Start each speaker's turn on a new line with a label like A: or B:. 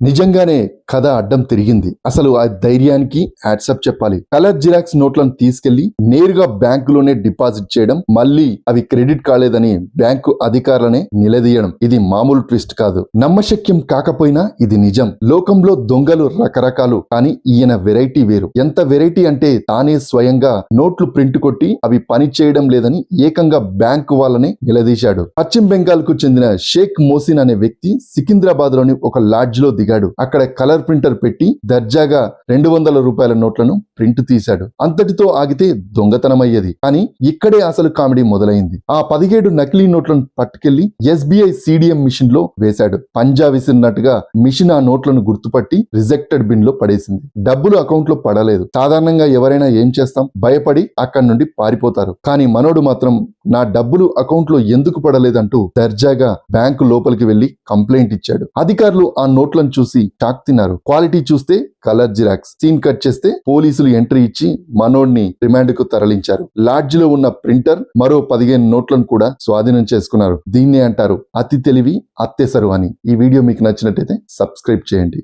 A: నిజంగానే కథ అడ్డం తిరిగింది. అసలు ఆ ధైర్యానికి యాడ్సప్ చెప్పాలి. కలర్ జిరాక్స్ నోట్లను తీసుకెళ్ళి నేరుగా బ్యాంకులోనే డిపాజిట్ చేయడం మళ్ళీ అవి క్రెడిట్ కాలేదని బ్యాంకు అధికారులనే నిలదీయడం. ఇది మామూలు ట్విస్ట్ కాదు. నమ్మశక్యం కాకపోయినా ఇది నిజం. లోకంలో దొంగలు రకరకాలు కానీ ఈయన వెరైటీ వేరు. ఎంత వెరైటీ అంటే తానే స్వయంగా నోట్లు ప్రింట్ కొట్టి అవి పని చేయడం లేదని ఏకంగా బ్యాంకు వాళ్ళని నిలదీశాడు. పశ్చిమ బెంగాల్కు చెందిన షేక్ మోసిన్ అనే వ్యక్తి సికింద్రాబాద్లోని ఒక లాడ్జ్లో దిగాడు. అక్కడ కలర్ ప్రింటర్ పెట్టి దర్జాగా రెండు వందల రూపాయల నోట్లను ప్రింట్ తీశాడు. అంతటితో ఆగితే దొంగతనం అయ్యేది కానీ ఇక్కడే అసలు కామెడీ మొదలైంది. ఆ పదిహేడు నకిలీ నోట్లను పట్టుకెళ్ళి ఎస్బీఐ సిడిఎం మిషన్లో వేశాడు. పంజా విసిరినట్టుగా మిషన్ ఆ నోట్లను గుర్తుపట్టి రిజెక్టెడ్ బిన్లో పడేసింది. డబ్బులు అకౌంట్లో పడలేదు. సాధారణంగా ఎవరైనా ఏం చేస్తాం? భయపడి అక్కడి నుండి పారిపోతారు. కానీ మనోడు మాత్రం నా డబ్బులు అకౌంట్లో ఎందుకు పడలేదంటూ దర్జాగా బ్యాంకు లోపలికి వెళ్ళి కంప్లైంట్ ఇచ్చాడు. అధికారులు ఆ నోట్లను చూసి షాక్ తిన్నారు. క్వాలిటీ చూస్తే కలర్ జిరాక్స్. సీన్ కట్ చేస్తే పోలీసులు ఎంట్రీ ఇచ్చి మనోడ్ని రిమాండ్కు తరలించారు. లాడ్జ్లో ఉన్న ప్రింటర్ మరో పదిహేను నోట్లను కూడా స్వాధీనం చేసుకున్నారు. దీన్నే అంటారు అతి తెలివి అత్తెసరు అని. ఈ వీడియో మీకు నచ్చినట్టయితే సబ్స్క్రైబ్ చేయండి.